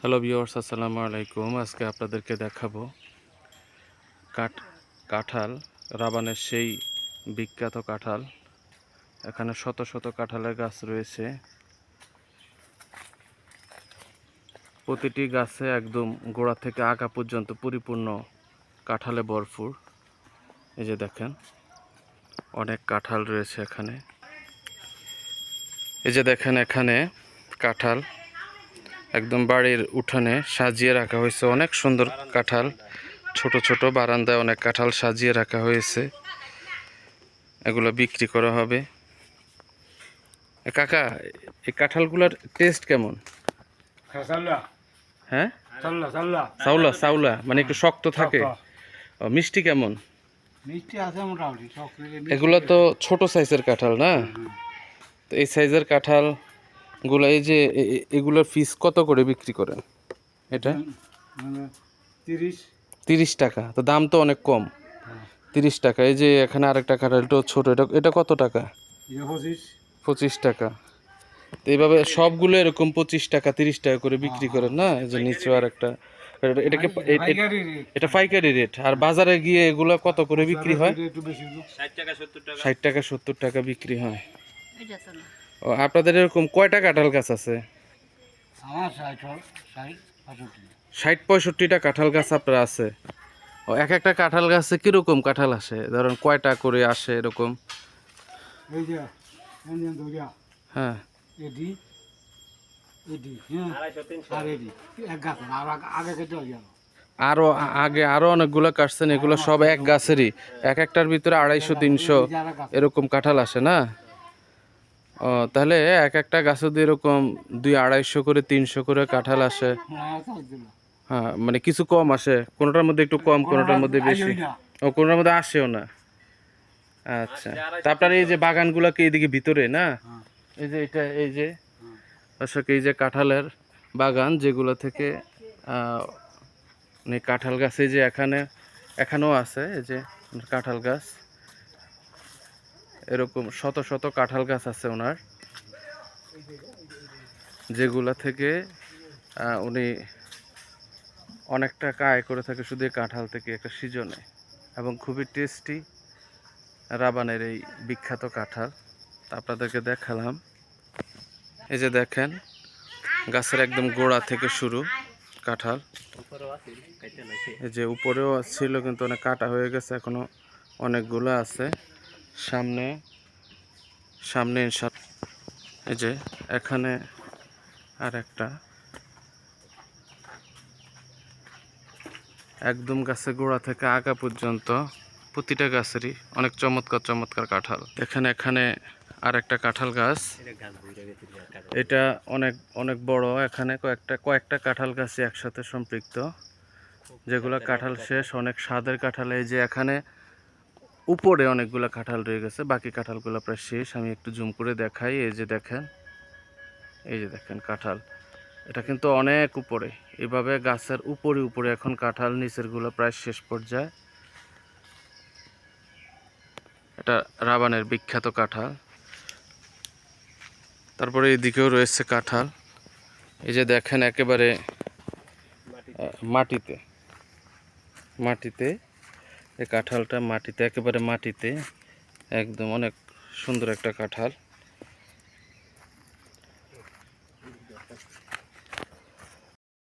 Hello viewers, আসসালামু আলাইকুম। আজকে আপনাদেরকে দেখাবো কাঠ, কাঁঠাল, রাবানের সেই বিখ্যাত কাঁঠাল। এখানে শত শত কাঁঠালের গাছ রয়েছে। প্রতিটি গাছে একদম গোড়া থেকে আগা পর্যন্ত পরিপূর্ণ কাঁঠালে ভরপুর। এই যে দেখেন, অনেক কাঁঠাল রয়েছে এখানে। এই যে দেখেন, এখানে কাঁঠাল একদম বাড়ির উঠানে সাজিয়ে রাখা হয়েছে। অনেক সুন্দর কাঁঠাল ছোট ছোট বারান্দায় অনেক কাঁঠাল সাজিয়ে রাখা হয়েছে। এগুলো বিক্রি করা হবে। কাকা এই কাঁঠালগুলোর টেস্ট কেমন? হ্যাঁ চাউলা চাউলা মানে একটু শক্ত থাকে। মিষ্টি কেমন? এগুলো তো ছোট সাইজের কাঁঠাল না? তো এই সাইজের কাঁঠাল গুলো এই যে এগুলোর ফিস কত করে বিক্রি করেন? এটা? মানে তিরিশ। তিরিশ টাকা। তো দাম তো অনেক কম। তিরিশ টাকা। এই যে এখানে আরেকটা কাঁঠালটাও ছোট। এটা এটা কত টাকা? ইয়ে পঁচিশ। পঁচিশ টাকা। তো এইভাবে সবগুলো এরকম পঁচিশ টাকা তিরিশ টাকা করে বিক্রি করেন না? এই যে নিচে আর একটা এটাকে এটা পাইকারি রেট আর বাজারে গিয়ে এগুলো কত করে বিক্রি হয়? একটু বেশি। তো। ষাট টাকা সত্তর টাকা বিক্রি হয়। ও আপনাদের এরকম কয়টা কাঁঠাল গাছ আছে? আমার ষাট পঁয়ষট্টিটা কাঁঠাল গাছ আপনার আছে? ও এক একটা কাঁঠাল গাছে কীরকম কাঁঠাল আসে? ধরেন কয়টা করে আসে এরকম? হ্যাঁ। এডি এডি হ্যাঁ আর এডি এক গাছ আর আগে- আগে কেটে হয়ে গেল। আরও আগে আরও অনেকগুলো কাটছেন এগুলো সব এক গাছেরই। এক একটার ভিতরে আড়াইশো তিনশো এরকম কাঁঠাল আসে না? ও তাহলে এক একটা গাছে দিয়ে এরকম দুই আড়াইশো করে তিনশো করে কাঁঠাল আসে হ্যাঁ হ্যাঁ মানে কিছু কম আসে কোনোটার মধ্যে একটু কম কোনোটার মধ্যে বেশি। ও কোনোটার মধ্যে আসেও না। আচ্ছা তারপরে এই যে বাগানগুলোকে এইদিকে ভিতরে না? হ্যাঁ। এই যে এটা এই যে দর্শক এই যে কাঁঠালের বাগান যেগুলো থেকে মানে কাঁঠাল গাছ এই যে এখানে এখানেও আছে এই যে কাঁঠাল গাছ। এরকম শত শত কাঁঠাল গাছ আছে ওনার। যেগুলা থেকে উনি অনেক টাকা আয় করে থাকে শুধু কাঁঠাল থেকে একটা সিজনে। এবং খুবই টেস্টি রাবানের এই বিখ্যাত কাঁঠাল। আপনাদেরকে দেখালাম। এই যে দেখেন, গাছের একদম গোড়া থেকে শুরু কাঁঠাল। এই যে উপরেও ছিল কিন্তু অনেক কাটা হয়ে গেছে, এখনও অনেকগুলো আছে। সামনে সামনে ইনশা- এই যে এখানে আর একটা। একদম গাছে গোড়া থেকে আগা পর্যন্ত প্রতিটা গাছেরই অনেক চমৎকার চমৎকার কাঁঠাল। এখানে এখানে আর একটা কাঁঠাল গাছ। এটা অনেক অনেক বড়। এখানে কয়েকটা কয়েকটা কাঁঠাল গাছই একসাথে সম্পৃক্ত। যেগুলো কাঁঠাল শেষ, অনেক স্বাদের কাঁঠাল। এই যে এখানে উপরে অনেকগুলো কাঁঠাল রয়ে গেছে, বাকি কাঁঠালগুলো প্রায় শেষ। আমি একটু জুম করে দেখাই, এই যে দেখেন, এই যে দেখেন কাঁঠাল। এটা কিন্তু অনেক উপরে। এভাবে গাছের উপরে উপরে এখন কাঁঠাল নিচেরগুলো প্রায় শেষ পর্যায়ে। এটা রাবানের বিখ্যাত কাঁঠাল। তারপরে এদিকেও রয়েছে কাঁঠাল। এই যে দেখেন একেবারে মাটিতে মাটিতে এই কাঁঠালটা মাটিতে একেবারে মাটিতে একদম অনেক সুন্দর একটা কাঁঠাল।